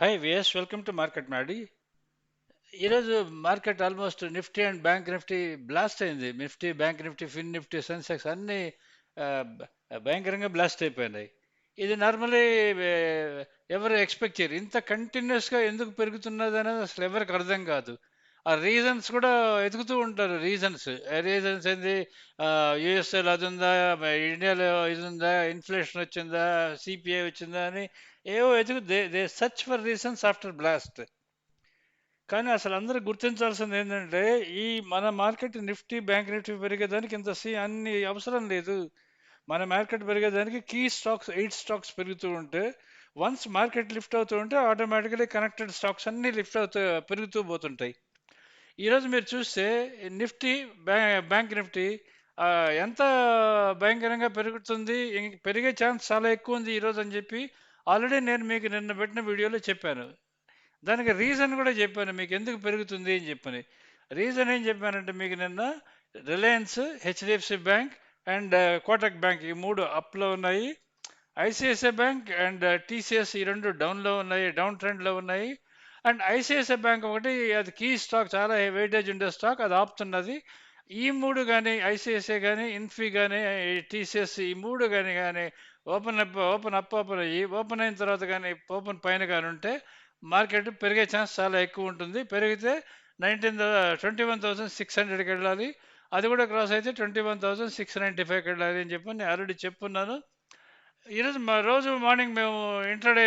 Hi విఎస్ welcome to market Maddy ఈరోజు market almost Nifty and bank Nifty blast అయింది. Nifty bank Nifty fin Nifty Sensex అన్నీ భయంకరంగా blast అయిపోయినాయి. ఇది నార్మలీ ఎవరు ఎక్స్పెక్ట్ చేయరు. ఇంత కంటిన్యూస్గా ఎందుకు పెరుగుతున్నది అనేది అసలు ఎవరికి అర్థం కాదు. ఆ రీజన్స్ కూడా ఎదుగుతూ ఉంటారు. రీజన్స్ రీజన్స్ ఏంది? యూఎస్ఏలో అది ఉందా? ఇండియాలో ఇది ఉందా? ఇన్ఫ్లేషన్ వచ్చిందా? సిపిఐ వచ్చిందా అని ఏవో ఎదుగు they they search for reasons after blast కానీ అసలు అందరూ గుర్తించాల్సింది ఏంటంటే ఈ మన మార్కెట్ నిఫ్టీ బ్యాంక్ నిఫ్టీ పెరిగేదానికి ఇంత సీ అన్ని అవసరం లేదు. మన మార్కెట్ పెరిగేదానికి కీ స్టాక్స్ ఎయిట్ స్టాక్స్ పెరుగుతూ ఉంటే వన్స్ మార్కెట్ లిఫ్ట్ అవుతూ ఉంటే ఆటోమేటికలీ కనెక్టెడ్ స్టాక్స్ అన్నీ లిఫ్ట్ అవుతూ పెరుగుతూ పోతుంటాయి. ఈరోజు మీరు చూస్తే నిఫ్టీ బ్యాంక్ నిఫ్టీ ఎంత భయంకరంగా పెరుగుతుంది పెరిగే ఛాన్స్ చాలా ఎక్కువ ఉంది ఈరోజు అని చెప్పి ఆల్రెడీ నేను మీకు నిన్న పెట్టిన వీడియోలో చెప్పాను దానికి రీజన్ కూడా చెప్పాను మీకు ఎందుకు పెరుగుతుంది అని చెప్పని రీజన్ ఏం చెప్పానంటే మీకు నిన్న Reliance HDFC bank and Kotak bank ఈ మూడు అప్లో ఉన్నాయి ఐసిఐసిఐ బ్యాంక్ అండ్ టీసీఎస్ ఈ రెండు డౌన్లో ఉన్నాయి డౌన్ ట్రెండ్లో ఉన్నాయి అండ్ ఐసిఐసిఐ బ్యాంక్ ఒకటి అది కీ స్టాక్ చాలా వెయిటేజ్ ఉండే స్టాక్ అది ఆపుతున్నది ఈ మూడు కానీ ఐసిఐసిఐ కానీ ఇన్ఫీ కానీ టీసీఎస్ ఈ మూడు కానీ కానీ open up open up open అయ్యి ఓపెన్ అయిన తర్వాత కానీ ఓపెన్ పైన కానీ ఉంటే మార్కెట్ పెరిగే ఛాన్స్ చాలా ఎక్కువ ఉంటుంది. పెరిగితే nineteen twenty one thousand six హండ్రెడ్కి వెళ్ళాలి. అది కూడా క్రాస్ అయితే twenty one thousand six ninety ఫైవ్కి వెళ్ళాలి అని చెప్పి నేను ఆల్రెడీ చెప్పున్నాను. ఈరోజు మా రోజు మార్నింగ్ మేము ఇంటర్డే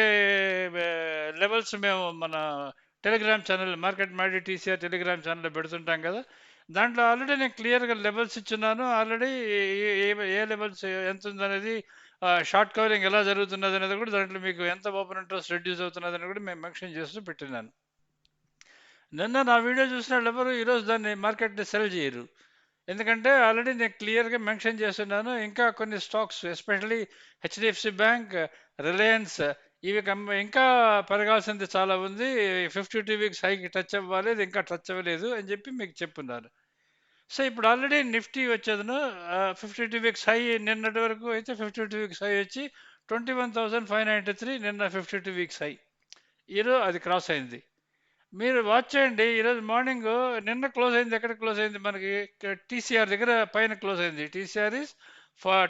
లెవెల్స్ మేము మన Telegram channel market Maddy TCR Telegram ఛానల్లో పెడుతుంటాం కదా. దాంట్లో ఆల్రెడీ నేను క్లియర్గా లెవెల్స్ ఇచ్చున్నాను. ఆల్రెడీ ఏ ఏ లెవెల్స్ ఎంత ఉందనేది షార్ట్ కవరింగ్ ఎలా జరుగుతున్నది అనేది కూడా దాంట్లో మీకు ఎంత ఓపెన్ ఇంట్రెస్ట్ రెడ్యూస్ అవుతున్నది అని కూడా మేము మెన్షన్ చేస్తూ పెట్టినాను. నిన్న నా వీడియో చూసిన వాళ్ళు ఎవరు ఈరోజు దాన్ని మార్కెట్ని సెల్ చేయరు. ఎందుకంటే ఆల్రెడీ నేను క్లియర్గా మెన్షన్ చేస్తున్నాను. ఇంకా కొన్ని stocks especially HDFC bank Reliance ఇవి కమ్- ఇంకా పెరగాల్సింది చాలా ఉంది. ఫిఫ్టీ టూ వీక్స్ హైకి టచ్ అవ్వాలి ఇంకా టచ్ అవ్వలేదు అని చెప్పి మీకు చెప్పున్నాను. సో ఇప్పుడు ఆల్రెడీ నిఫ్టీ వచ్చేదను ఫిఫ్టీ టూ వీక్స్ హై నిన్నటి వరకు అయితే ఫిఫ్టీ టూ వీక్స్ హై వచ్చి twenty one thousand five ninety three నిన్న ఫిఫ్టీ టూ వీక్స్ హై. ఈరోజు అది క్రాస్ అయింది. మీరు వాచ్ చేయండి ఈరోజు మార్నింగ్ నిన్న క్లోజ్ అయింది ఎక్కడ క్లోజ్ అయింది? మనకి టీసీఆర్ దగ్గర పైన క్లోజ్ అయింది. TCR is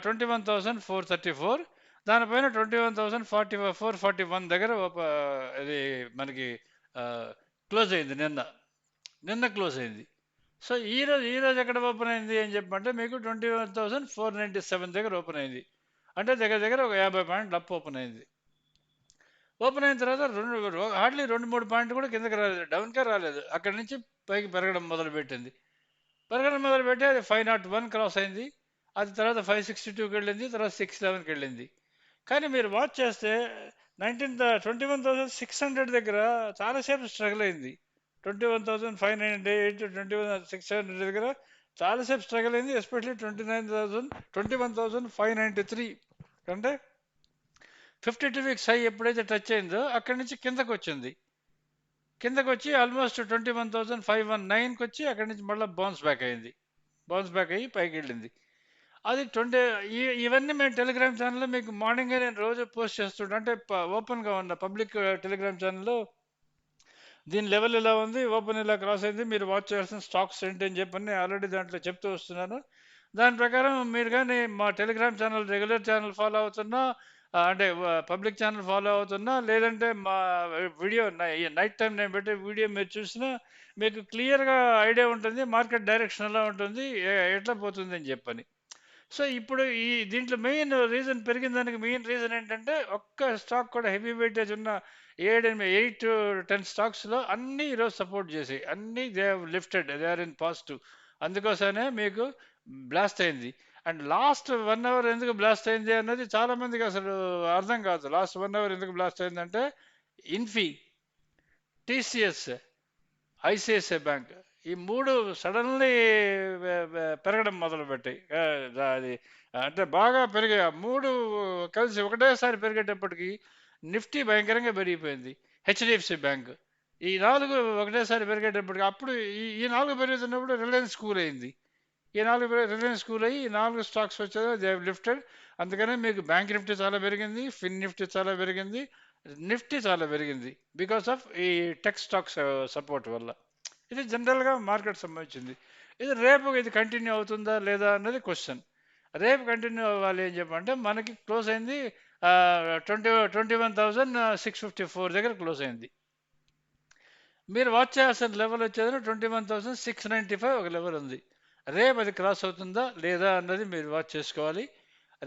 twenty one thousand four thirty four దానిపైన twenty one thousand forty four forty one దగ్గర ఒక ఇది మనకి క్లోజ్ అయింది నిన్న. నిన్న క్లోజ్ అయింది. సో ఈ రోజు ఈ రోజు ఎక్కడ ఓపెన్ అయింది అని చెప్పంటే మీకు twenty one thousand four ninety seven దగ్గర ఓపెన్ అయింది. అంటే దగ్గర దగ్గర ఒక యాభై పాయింట్లు అప్ ఓపెన్ అయింది. ఓపెన్ అయిన తర్వాత రెండు హార్డ్లీ రెండు మూడు పాయింట్లు కూడా కిందకి రాలేదు డౌన్కే రాలేదు. అక్కడి నుంచి పైకి పెరగడం మొదలుపెట్టింది. పెరగడం మొదలుపెట్టి అది ఫైవ్ నాట్ వన్ క్రాస్ అయింది. అది తర్వాత ఫైవ్ సిక్స్టీ టూకి వెళ్ళింది తర్వాత సిక్స్ లెవెన్కి వెళ్ళింది. కానీ మీరు వాచ్ చేస్తే nineteen twenty one thousand six hundred దగ్గర చాలాసేపు స్ట్రగుల్ అయింది. Twenty one thousand five nine eight twenty one six hundred దగ్గర చాలాసేపు స్ట్రగుల్ అయింది especially twenty nine thousand twenty one thousand five ninety three అంటే ఫిఫ్టీ టూ వీక్స్ హై ఎప్పుడైతే touch అయిందో అక్కడి నుంచి కిందకు వచ్చింది. కిందకు వచ్చి almost twenty one thousand five one నైన్కి వచ్చి అక్కడి నుంచి మళ్ళీ బౌన్స్ బ్యాక్ అయింది. బౌన్స్ బ్యాక్ అయ్యి పైకి వెళ్ళింది. అది ట్వంటీ ఇవన్నీ మేము టెలిగ్రామ్ ఛానల్లో మీకు మార్నింగే నేను రోజు పోస్ట్ చేస్తుంటాను అంటే ఓపెన్గా ఉన్న పబ్లిక్ టెలిగ్రామ్ ఛానల్లో దీని లెవెల్ ఎలా ఉంది? ఓపెన్ ఇలా క్రాస్ అయింది? మీరు వాచ్ చేయాల్సిన స్టాక్స్ ఏంటి అని చెప్పని ఆల్రెడీ దాంట్లో చెప్తూ వస్తున్నాను. దాని ప్రకారం మీరు కానీ మా Telegram channel regular channel follow అవుతున్నా అంటే పబ్లిక్ ఛానల్ ఫాలో అవుతున్నా లేదంటే మా వీడియో నైట్ టైం నేను పెట్టే వీడియో మీరు చూసినా మీకు క్లియర్గా ఐడియా ఉంటుంది మార్కెట్ డైరెక్షన్ ఎలా ఉంటుంది ఎట్లా పోతుంది అని చెప్పని. సో ఇప్పుడు ఈ దీంట్లో మెయిన్ రీజన్ పెరిగిన దానికి మెయిన్ రీజన్ ఏంటంటే ఒక్క స్టాక్ కూడా హెవీ వెయిటేజ్ ఉన్న ఏడు ఎయిట్ టెన్ స్టాక్స్లో అన్నీ ఈరోజు సపోర్ట్ చేసాయి అన్నీ they have lifted they are in positive అందుకోసమే మీకు బ్లాస్ట్ అయింది. అండ్ లాస్ట్ వన్ అవర్ ఎందుకు బ్లాస్ట్ అయింది అన్నది చాలామందికి అసలు అర్థం కాదు. లాస్ట్ వన్ అవర్ ఎందుకు బ్లాస్ట్ అయిందంటే ఇన్ఫీ టీసీఎస్ ఐసిఐసిఐ బ్యాంక్ ఈ మూడు సడన్లీ పెరగడం మొదలుపెట్టాయి అది అంటే బాగా పెరిగాయి ఆ మూడు కలిసి ఒకటేసారి పెరిగేటప్పటికి నిఫ్టీ భయంకరంగా పెరిగిపోయింది. HDFC bank. ఈ నాలుగు ఒకటేసారి పెరిగేటప్పటికి అప్పుడు ఈ ఈ నాలుగు పెరుగుతున్నప్పుడు రిలయన్స్ కూల్ అయింది. ఈ నాలుగు రిలయన్స్ కూల్ అయ్యి ఈ నాలుగు స్టాక్స్ వచ్చేది దే లిఫ్టెడ్. అందుకనే మీకు బ్యాంక్ నిఫ్టీ చాలా పెరిగింది ఫిన్ నిఫ్టీ చాలా పెరిగింది నిఫ్టీ చాలా పెరిగింది బికాస్ ఆఫ్ ఈ టెక్ స్టాక్స్ సపోర్ట్ వల్ల. ఇది జనరల్గా మార్కెట్ సంబంధించింది. ఇది రేపు ఇది కంటిన్యూ అవుతుందా లేదా అన్నది క్వశ్చన్. రేపు కంటిన్యూ అవ్వాలి అని చెప్పంటే మనకి క్లోజ్ అయింది twenty twenty one thousand six fifty four దగ్గర క్లోజ్ అయింది. మీరు వాచ్ చేయాల్సిన లెవెల్ వచ్చేది twenty one thousand six ninety five ఒక లెవెల్ ఉంది. రేపు అది క్రాస్ అవుతుందా లేదా అన్నది మీరు వాచ్ చేసుకోవాలి.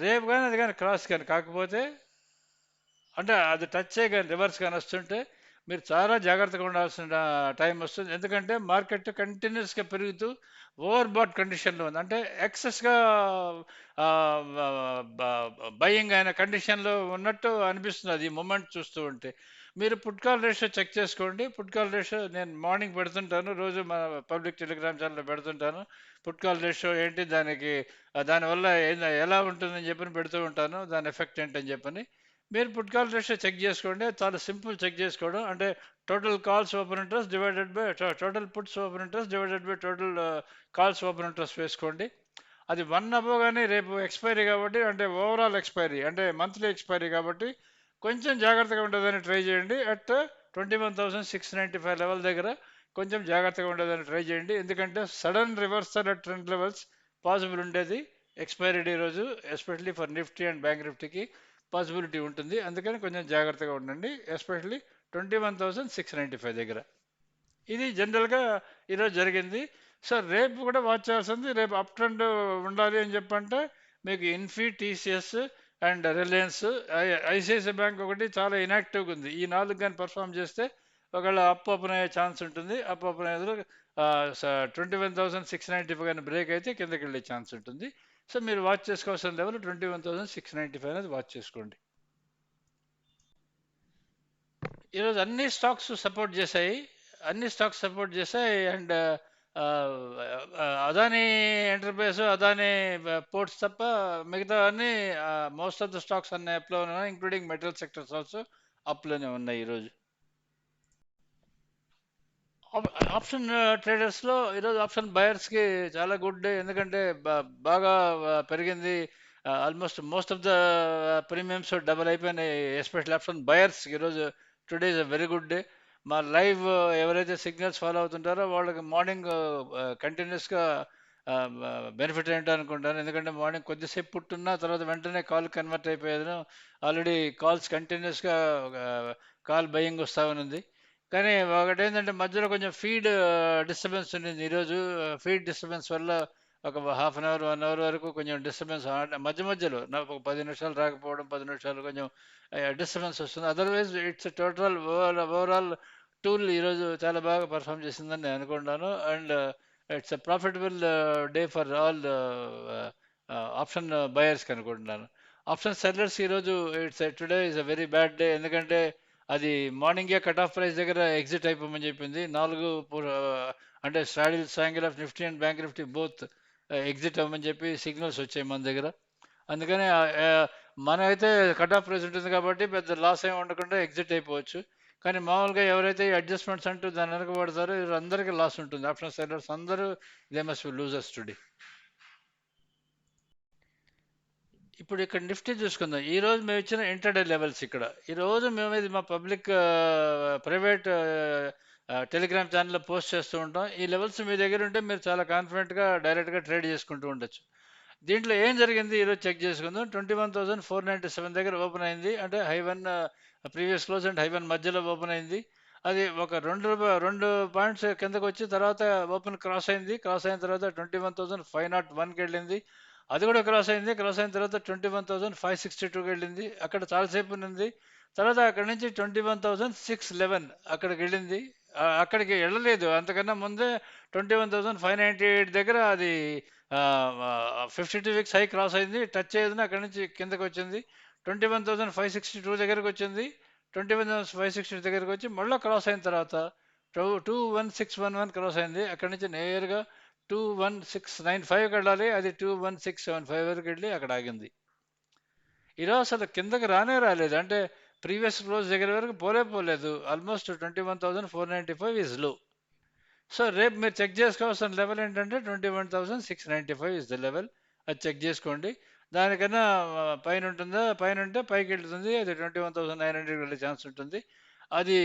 రేపు కానీ అది కానీ క్రాస్ కానీ కాకపోతే అంటే అది టచ్ కానీ రివర్స్ కానీ వస్తుంటే మీరు చాలా జాగ్రత్తగా ఉండాల్సిన టైం వస్తుంది. ఎందుకంటే మార్కెట్ కంటిన్యూస్గా పెరుగుతూ ఓవర్ బాట్ కండిషన్లో ఉంది. అంటే ఎక్సెస్గా బయింగ్ అయిన కండిషన్లో ఉన్నట్టు అనిపిస్తుంది అది మూమెంట్ చూస్తూ ఉంటే. మీరు పుట్కాల్ రేషియో చెక్ చేసుకోండి. పుట్కాల్ రేషియో నేను మార్నింగ్ పెడుతుంటాను రోజు మన పబ్లిక్ టెలిగ్రామ్ ఛానల్లో పెడుతుంటాను. పుట్కాల్ రేషియో ఏంటి దానికి దానివల్ల ఎలా ఉంటుందని చెప్పని పెడుతూ ఉంటాను. దాని ఎఫెక్ట్ ఏంటని చెప్పని. మీరు పుట్ కాల్ రేషియో చెక్ చేసుకోండి. చాలా సింపుల్ చెక్ చేసుకోవడం. అంటే total calls open interest divided by total puts open interest divided by total calls open interest వేసుకోండి. అది వన్ అవ్వగానే రేపు ఎక్స్పైరీ కాబట్టి అంటే ఓవరాల్ ఎక్స్పైరీ అంటే మంత్లీ ఎక్స్పైరీ కాబట్టి కొంచెం జాగ్రత్తగా ఉండదని ట్రై చేయండి. At twenty one thousand six ninety five level దగ్గర కొంచెం జాగ్రత్తగా ఉండేదని ట్రై చేయండి. ఎందుకంటే sudden reversal at trend levels possible ఉండేది ఎక్స్పైరీ డే రోజు especially for Nifty and bank నిఫ్టీకి. Possibility ఉంటుంది. అందుకని కొంచెం జాగ్రత్తగా ఉండండి. Especially twenty one thousand six ninety five దగ్గర. ఇది జనరల్గా ఈరోజు జరిగింది. సార్ రేపు కూడా వాచ్ చేయాల్సింది. రేపు అప్ ట్రెండ్ ఉండాలి అని చెప్పంటే మీకు Infy TCS and Reliance ICICI bank ఒకటి చాలా ఇనాక్టివ్గా ఉంది. ఈ నాలుగు కానీ పర్ఫామ్ చేస్తే ఒకవేళ అప్ ఓపెన్ అయ్యే ఛాన్స్ ఉంటుంది. అప్ ఓపెన్ అయ్యేది twenty one thousand six ninety five కానీ బ్రేక్ అయితే కిందకి వెళ్ళే ఛాన్స్ ఉంటుంది. సో మీరు వాచ్ చేసుకోవాల్సిన level twenty one thousand six ninety five అనేది వాచ్ చేసుకోండి. ఈరోజు అన్ని స్టాక్స్ సపోర్ట్ చేశాయి. అన్ని స్టాక్స్ సపోర్ట్ చేశాయి and Adani enterprise Adani ports తప్ప మిగతా అన్ని మోస్ట్ ఆఫ్ ద స్టాక్స్ అన్ని అప్లో ఉన్నాయి ఇంక్లూడింగ్ మెటల్ సెక్టర్స్ ఆల్సో అప్లోనే ఉన్నాయి ఈరోజు. ఆప్షన్ ట్రేడర్స్లో ఈరోజు ఆప్షన్ బయర్స్కి చాలా గుడ్ డే. ఎందుకంటే బాగా పెరిగింది. Almost most of the premiums double అయిపోయినాయి. ఎస్పెషల్ ఆప్షన్ బయర్స్ ఈరోజు today is a very good day. మా లైవ్ ఎవరైతే సిగ్నల్స్ ఫాలో అవుతుంటారో వాళ్ళకి మార్నింగ్ కంటిన్యూస్గా బెనిఫిట్ ఏంటో అనుకుంటాను. ఎందుకంటే మార్నింగ్ కొద్దిసేపు పుట్టున్నా తర్వాత వెంటనే కాల్ కన్వర్ట్ అయిపోయాను ఆల్రెడీ కాల్స్ కంటిన్యూస్గా కాల్ బయింగ్ వస్తూ ఉంది. కానీ ఒకటి ఏంటంటే మధ్యలో కొంచెం ఫీడ్ డిస్టర్బెన్స్ uh, ఉండింది. ఈరోజు ఫీడ్ డిస్టర్బెన్స్ వల్ల ఒక half an hour one hour వరకు కొంచెం డిస్టర్బెన్స్ మధ్య మధ్యలో నాకు ఒక పది నిమిషాలు రాకపోవడం పది నిమిషాలు కొంచెం uh, డిస్టర్బెన్స్ వస్తుంది. Otherwise it's total overall tool ఈరోజు చాలా బాగా పర్ఫామ్ చేసిందని నేను అనుకుంటాను and it's a profitable day for all option బయర్స్కి అనుకుంటున్నాను. ఆప్షన్ సెల్లర్స్ ఈరోజు it's today is a very bad day ఎందుకంటే అది మార్నింగే కట్ ఆఫ్ ప్రైస్ దగ్గర ఎగ్జిట్ అయిపోమని చెప్పింది. నాలుగు అంటే straddle strangle of Nifty and bank Nifty both exit అవ్వమని చెప్పి సిగ్నల్స్ వచ్చాయి మన దగ్గర. అందుకని ఆ, మనం అయితే కట్ ఆఫ్ ప్రైస్ ఉంటుంది కాబట్టి పెద్ద లాస్ ఏమి ఉండకుండా ఎగ్జిట్ అయిపోవచ్చు. కానీ మామూలుగా ఎవరైతే అడ్జస్ట్మెంట్స్ అంటూ దాని వెనక పడతారో అందరికీ లాస్ ఉంటుంది. ఆప్షన్ సెల్లర్స్ అందరూ they must be losers today ఇప్పుడు ఇక్కడ నిఫ్టీ చూసుకుందాం. ఈరోజు మేము ఇచ్చిన ఇంటర్డే లెవెల్స్ ఇక్కడ. ఈరోజు మేము ఇది మా పబ్లిక్ ప్రైవేట్ టెలిగ్రామ్ ఛానల్లో పోస్ట్ చేస్తూ ఉంటాం. ఈ లెవెల్స్ మీ దగ్గర ఉంటే మీరు చాలా కాన్ఫిడెంట్గా డైరెక్ట్గా ట్రేడ్ చేసుకుంటూ ఉండొచ్చు. దీంట్లో ఏం జరిగింది? ఈరోజు చెక్ చేసుకుందాం. Twenty one thousand four ninety seven దగ్గర ఓపెన్ అయింది. అంటే high one previous close and high one మధ్యలో ఓపెన్ అయింది. అది ఒక రెండు రెండు పాయింట్స్ కిందకు వచ్చి తర్వాత ఓపెన్ క్రాస్ అయింది. క్రాస్ అయిన తర్వాత twenty one thousand five nought వన్కి వెళ్ళింది. అది కూడా క్రాస్ అయింది క్రాస్ అయిన తర్వాత twenty one thousand five sixty టూకి వెళ్ళింది. అక్కడ చాలాసేపు ఉంది తర్వాత అక్కడ నుంచి twenty one thousand six eleven అక్కడికి వెళ్ళింది. అక్కడికి వెళ్ళలేదు. అంతకన్నా ముందే twenty one thousand five ninety eight దగ్గర అది fifty two weeks high cross అయింది. టచ్ అయ్యేది అక్కడ నుంచి కిందకి వచ్చింది. Twenty one thousand five sixty two దగ్గరకు వచ్చింది. Twenty one thousand five sixty దగ్గరకు వచ్చి మళ్ళీ క్రాస్ అయిన తర్వాత two two one six one one cross అయింది. అక్కడ నుంచి నేరుగా టూ వన్ సిక్స్ నైన్ ఫైవ్కి వెళ్ళాలి అది two one six seven five వరకు వెళ్ళి అక్కడ ఆగింది. ఈరోజు అసలు కిందకి రానే రాలేదు. అంటే ప్రీవియస్ క్లోజ్ దగ్గర వరకు పోలే పోలేదు. Almost twenty one thousand four ninety five ఈజ్లో so రేపు మీరు చెక్ చేసుకోవాల్సిన లెవెల్ ఏంటంటే twenty one thousand six ninety five is the level అది చెక్ చేసుకోండి. దానికన్నా పైన ఉంటుందా? పైన ఉంటే పైకి వెళ్తుంది. అది twenty one thousand nine hundred వెళ్ళే ఛాన్స్ ఉంటుంది. అది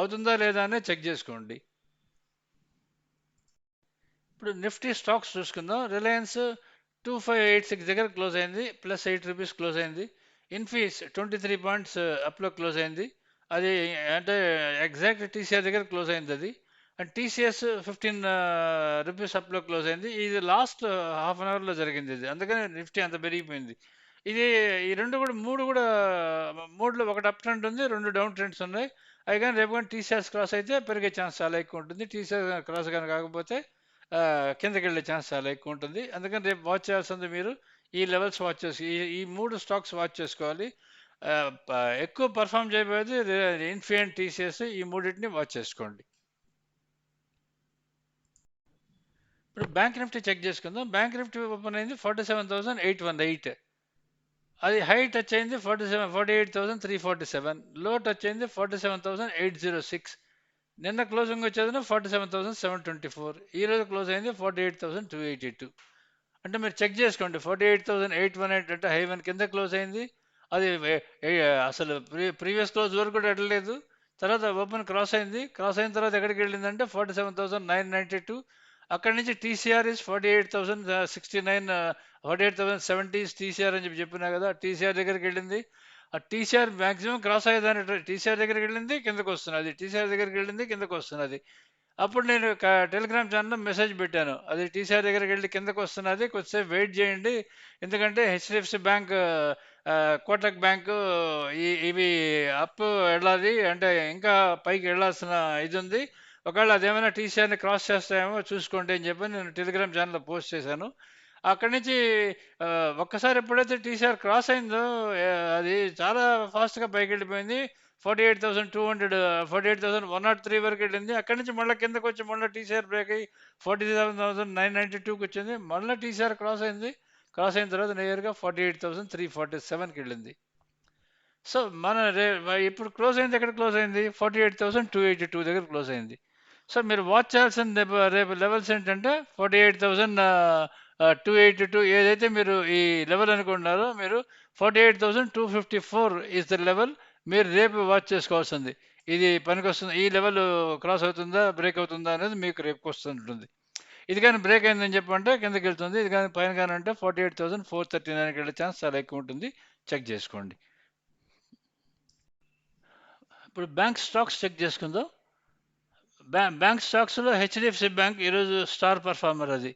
అవుతుందా లేదా అనే చెక్ చేసుకోండి. ఇప్పుడు నిఫ్టీ స్టాక్స్ చూసుకుందాం. Reliance two five eight six దగ్గర క్లోజ్ అయింది. ప్లస్ ఎయిట్ రూపీస్ క్లోజ్ అయింది. Infy's twenty three points uh, అప్లో క్లోజ్ అయింది. అది అంటే ఎగ్జాక్ట్ టీసీఆర్ దగ్గర క్లోజ్ అయింది అది. And TCS fifteen uh, rupees అప్లో క్లోజ్ అయింది. ఇది లాస్ట్ హాఫ్ అన్ అవర్లో జరిగింది ఇది. అందుకని నిఫ్టీ అంత పెరిగిపోయింది. ఇది ఈ రెండు కూడా మూడు కూడా మూడులో ఒకటి అప్ ట్రెండ్ ఉంది రెండు డౌన్ ట్రెండ్స్ ఉన్నాయి. అవి కానీ రేపు కానీ టీసీఎస్ క్రాస్ అయితే పెరిగే ఛాన్స్ చాలా ఎక్కువ ఉంటుంది. టీసీఆర్ క్రాస్ కానీ కాకపోతే కిందకి వెళ్ళే ఛాన్స్ చాలా ఎక్కువ ఉంటుంది. అందుకని రేపు వాచ్ చేయాల్సింది మీరు. ఈ లెవెల్స్ వాచ్ చేసి ఈ ఈ మూడు స్టాక్స్ వాచ్ చేసుకోవాలి. ఎక్కువ పర్ఫామ్ చేయబోయేది ఇన్ఫియన్ టీసీఎస్ ఈ మూడింటిని వాచ్ చేసుకోండి. ఇప్పుడు బ్యాంక్ నిఫ్టీ చెక్ చేసుకుందాం. బ్యాంక్ నిఫ్టీ ఓపెన్ అయింది forty seven thousand eight one eight అది హై టచ్ అయింది forty seven forty eight thousand three forty సెవెన్లో టచ్ అయింది forty seven thousand eight zero six నిన్న క్లోజింగ్ వచ్చేది forty seven thousand seven twenty four ఈ రోజు close అయింది forty eight thousand two eighty two అంటే మీరు చెక్ చేసుకోండి forty eight thousand eight one eight అంటే హై వన్ కింద క్లోజ్ అయింది. అది అసలు ప్రీ ప్రీవియస్ క్లోజ్ వరకు కూడా వెళ్ళలేదు. తర్వాత ఓపెన్ క్రాస్ అయింది. క్రాస్ అయిన తర్వాత ఎక్కడికి వెళ్ళిందంటే forty seven thousand nine ninety two అక్కడి నుంచి TCR is forty eight thousand sixty nine forty eight thousand seventies TCR అని చెప్పి చెప్పినా కదా టీసీఆర్ దగ్గరికి వెళ్ళింది. ఆ టీసీఆర్ మ్యాక్సిమం క్రాస్ అయ్యేదాన్ని టీసీఆర్ దగ్గరికి వెళ్ళింది కిందకు వస్తున్నది. టీసీఆర్ దగ్గరికి వెళ్ళింది కిందకు వస్తున్నది. అప్పుడు నేను టెలిగ్రామ్ ఛానల్లో మెసేజ్ పెట్టాను. అది టీసీఆర్ దగ్గరికి వెళ్ళి కిందకు వస్తున్నది కొద్దిసేపు వెయిట్ చేయండి. ఎందుకంటే హెచ్డిఎఫ్సి బ్యాంక్ కోటక్ బ్యాంకు ఈ ఇవి అప్ వెళ్ళాలి అంటే ఇంకా పైకి వెళ్ళాల్సిన ఇది ఉంది. ఒకవేళ అదేమైనా టీసీఆర్ని క్రాస్ చేస్తాయేమో చూసుకోండి అని చెప్పి నేను టెలిగ్రామ్ ఛానల్లో పోస్ట్ చేశాను. అక్కడి నుంచి ఒక్కసారి ఎప్పుడైతే టీసీఆర్ క్రాస్ అయిందో అది చాలా ఫాస్ట్గా పైకి వెళ్ళిపోయింది forty eight thousand two hundred forty eight thousand one naught three వరకు వెళ్ళింది. అక్కడి నుంచి మళ్ళీ కిందకు వచ్చి మళ్ళీ టీసీఆర్ బ్రేక్ అయ్యి forty seven thousand nine ninety టూకి వచ్చింది. మళ్ళీ టీసీఆర్ క్రాస్ అయింది. క్రాస్ అయిన తర్వాత నియర్గా forty eight thousand three forty సెవెన్కి వెళ్ళింది. సో మన రే ఇప్పుడు క్లోజ్ అయింది ఎక్కడ క్లోజ్ అయింది? Forty eight thousand two eighty two దగ్గర క్లోజ్ అయింది. సో మీరు వాచ్ చేయాల్సిన రేపు రేపు లెవెల్స్ ఏంటంటే forty eight thousand two eighty two ఏదైతే మీరు ఈ లెవెల్ అనుకున్నారో మీరు forty eight thousand two fifty four is the level మీరు రేపు వాచ్ చేసుకోవాల్సింది. ఇది పనికొస్తుంది. ఈ లెవెల్ క్రాస్ అవుతుందా బ్రేక్ అవుతుందా అనేది మీకు రేపు వస్తుంటుంది ఇది కానీ బ్రేక్ అయిందని చెప్పంటే కిందకి వెళ్తుంది. ఇది కానీ పైన కానీ అంటే forty eight thousand four thirty నైన్కి వెళ్ళే ఛాన్స్ చాలా ఎక్కువ ఉంటుంది. చెక్ చేసుకోండి. ఇప్పుడు బ్యాంక్ స్టాక్స్ చెక్ చేసుకుందాం. బ్యాంక్ స్టాక్స్లో హెచ్డిఎఫ్సి బ్యాంక్ ఈరోజు స్టార్ పర్ఫార్మర్ అది.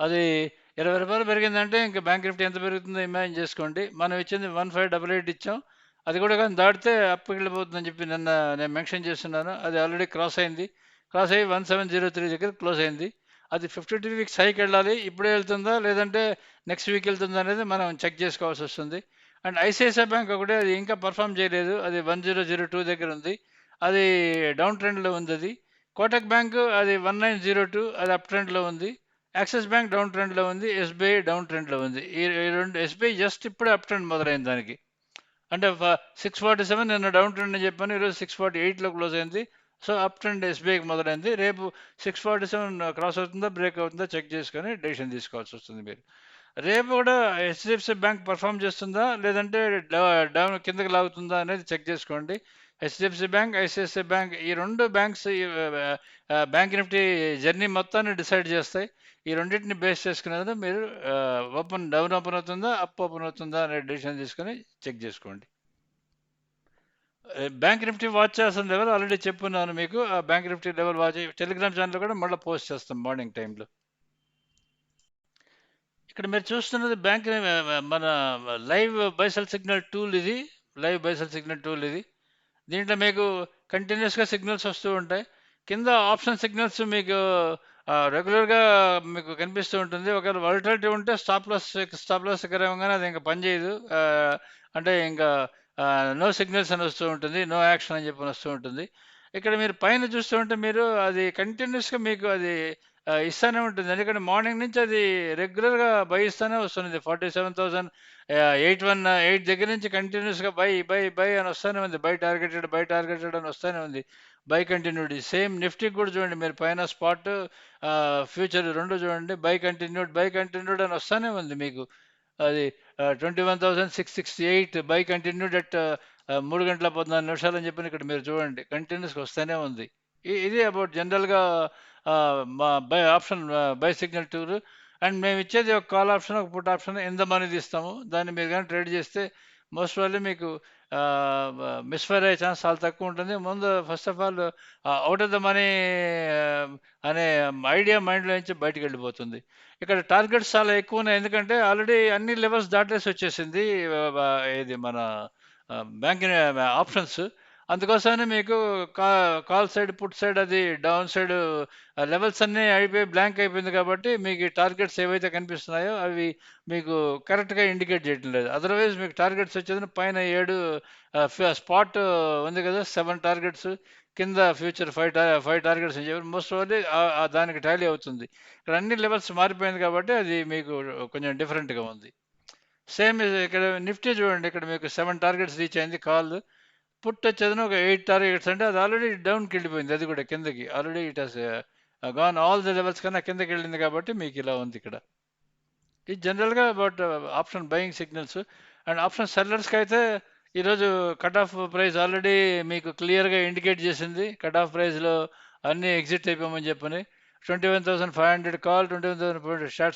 అది ఇరవై రూపాయలు పెరిగిందంటే ఇంకా బ్యాంక్ నిఫ్టీ ఎంత పెరుగుతుందో ఇమాజిన్ చేసుకోండి. మనం ఇచ్చింది వన్ ఫైవ్ డబల్ ఎయిట్ ఇచ్చాం. అది కూడా కానీ దాటితే అప్కి వెళ్ళిపోతుందని చెప్పి నిన్న నేను మెన్షన్ చేస్తున్నాను. అది ఆల్రెడీ క్రాస్ అయింది. క్రాస్ అయ్యి వన్ సెవెన్ జీరో త్రీ దగ్గర క్లోజ్ అయింది. అది ఫిఫ్టీ టూ వీక్స్ హైకి వెళ్ళాలి. ఇప్పుడే వెళ్తుందా? లేదంటే నెక్స్ట్ వీక్ వెళ్తుందా అనేది మనం చెక్ చేసుకోవాల్సి వస్తుంది. అండ్ ఐసిఐసిఐ బ్యాంక్ ఒకటే అది ఇంకా పర్ఫామ్ చేయలేదు. అది వన్ జీరో జీరో టూ దగ్గర ఉంది. అది డౌన్ ట్రెండ్లో ఉంది అది. కోటక్ బ్యాంక్ అది వన్ నైన్ జీరో టూ అది అప్ ట్రెండ్లో ఉంది. యాక్సిస్ బ్యాంక్ డౌన్ ట్రెండ్లో ఉంది ఎస్బీఐ డౌన్ ట్రెండ్లో ఉంది. ఈ రెండు ఎస్బీఐ జస్ట్ ఇప్పుడే అప్ ట్రెండ్ మొదలైంది దానికి. అంటే సిక్స్ ఫార్టీ సెవెన్ నిన్న డౌన్ ట్రెండ్ అని చెప్పాను ఈరోజు సిక్స్ ఫార్టీ ఎయిట్లో క్లోజ్ అయింది. సో అప్ ట్రెండ్ ఎస్బీఐకి మొదలైంది. రేపు సిక్స్ ఫార్టీ సెవెన్ క్రాస్ అవుతుందా బ్రేక్ అవుతుందా చెక్ చేసుకొని డెసిషన్ తీసుకోవాల్సి వస్తుంది మీరు. రేపు కూడా హెచ్డిఎఫ్సి బ్యాంక్ పర్ఫామ్ చేస్తుందా లేదంటే డౌన్ కిందకి లాగుతుందా అనేది చెక్ చేసుకోండి. హెచ్డిఎఫ్సి బ్యాంక్ ఐసిఐసిఐ బ్యాంక్ ఈ రెండు బ్యాంక్స్ బ్యాంక్ నిఫ్టీ జర్నీ మొత్తాన్ని డిసైడ్ చేస్తాయి. ఈ రెండింటిని బేస్ చేసుకునేది మీరు ఓపెన్ డౌన్ ఓపెన్ అవుతుందా అప్ ఓపెన్ అవుతుందా అనే డిసిషన్ తీసుకొని చెక్ చేసుకోండి. బ్యాంక్ నిఫ్టీ వాచ్ చేస్తున్న లెవెల్ ఆల్రెడీ చెప్పున్నాను మీకు. ఆ bank Nifty level watch Telegram channel కూడా మళ్ళీ పోస్ట్ చేస్తాం మార్నింగ్ టైంలో ఇక్కడ మీరు చూస్తున్నది బ్యాంక్ మన live buy sell signal tool ఇది. Live buy sell signal tool ఇది. దీంట్లో మీకు కంటిన్యూస్గా సిగ్నల్స్ వస్తూ ఉంటాయి. కింద ఆప్షన్ సిగ్నల్స్ మీకు రెగ్యులర్గా మీకు కనిపిస్తూ ఉంటుంది. ఒకవేళ వాలిటాలిటీ ఉంటే స్టాప్ లాస్ స్టాప్ లాస్ కరంగానే అది ఇంకా పనిచేయదు అంటే ఇంకా నో సిగ్నల్స్ అని వస్తూ ఉంటుంది. నో యాక్షన్ అని చెప్పి వస్తూ ఉంటుంది. ఇక్కడ మీరు పైన చూస్తూ ఉంటే మీరు అది కంటిన్యూస్గా మీకు అది ఇస్తానే ఉంటుంది. ఎందుకంటే మార్నింగ్ నుంచి అది రెగ్యులర్గా బై ఇస్తానే వస్తుంది forty seven thousand eight one eight దగ్గర నుంచి కంటిన్యూస్గా బై బై బై అని వస్తూనే ఉంది. బై టార్గెటెడ్ బై టార్గెటెడ్ అని వస్తూనే ఉంది. By continuity. సేమ్ నిఫ్టీ కూడా చూడండి. మీరు పైన స్పాట్ ఫ్యూచర్ రెండు చూడండి. బై కంటిన్యూడ్ బై కంటిన్యూడ్ అని వస్తూనే ఉంది మీకు. అది twenty one thousand six sixty eight buy continued at మూడు గంటల పద్నాలుగు నిమిషాలు అని చెప్పి ఇక్కడ మీరు చూడండి. కంటిన్యూస్గా వస్తూనే ఉంది. ఇది అబౌట్ జనరల్గా buy option buy signal tool. And మేము ఇచ్చేది ఒక కాల్ ఆప్షన్ ఒక పుట్ ఆప్షన్ ఎంత మనీది ఇస్తాము దాన్ని మీరు కానీ ట్రేడ్ చేస్తే మోస్ట్ వాళ్ళు మీకు మిస్ఫైర్ అయ్యే ఛాన్స్ చాలా తక్కువ ఉంటుంది. ముందు first of all out of the money అనే ఐడియా మైండ్లో నుంచి బయటకు వెళ్ళిపోతుంది. ఇక్కడ టార్గెట్స్ చాలా ఎక్కువ ఉన్నాయి. ఎందుకంటే ఆల్రెడీ అన్ని లెవెల్స్ దాటేసి వచ్చేసింది ఇది మన బ్యాంక్ ఆప్షన్స్. అందుకోసమే మీకు కా కాల్ సైడ్ పుట్ సైడ్ అది డౌన్ సైడ్ లెవెల్స్ అన్నీ అయిపోయి బ్లాంక్ అయిపోయింది కాబట్టి మీకు ఈ టార్గెట్స్ ఏవైతే కనిపిస్తున్నాయో అవి మీకు కరెక్ట్గా ఇండికేట్ చేయడం లేదు. అదర్వైజ్ మీకు టార్గెట్స్ వచ్చేది పైన ఏడు స్పాట్ ఉంది కదా సెవెన్ టార్గెట్స్ కింద ఫ్యూచర్ ఫైవ్ ఫైవ్ టార్గెట్స్ అని చెప్పి మోస్ట్ ఓన్లీ దానికి టాలీ అవుతుంది. ఇక్కడ అన్ని లెవెల్స్ మారిపోయింది కాబట్టి అది మీకు కొంచెం డిఫరెంట్గా ఉంది. సేమ్ ఇక్కడ నిఫ్టీ చూడండి ఇక్కడ మీకు సెవెన్ టార్గెట్స్ రీచ్ అయింది కాల్. పుట్ వచ్చేదని ఒక ఎయిట్ టార్గెట్స్ అంటే అది ఆల్రెడీ డౌన్కి వెళ్ళిపోయింది అది కూడా కిందకి. Already it has gone all the levels కన్నా కిందకి వెళ్ళింది కాబట్టి మీకు ఇలా ఉంది ఇక్కడ. ఇది జనరల్గా about option buying signals and option సెల్లర్స్కి అయితే ఈరోజు కట్ ఆఫ్ ప్రైస్ ఆల్రెడీ మీకు క్లియర్గా ఇండికేట్ చేసింది. కట్ ఆఫ్ ప్రైస్లో అన్నీ ఎగ్జిట్ అయిపోమని చెప్పని. Twenty one thousand five hundred call twenty one thousand five short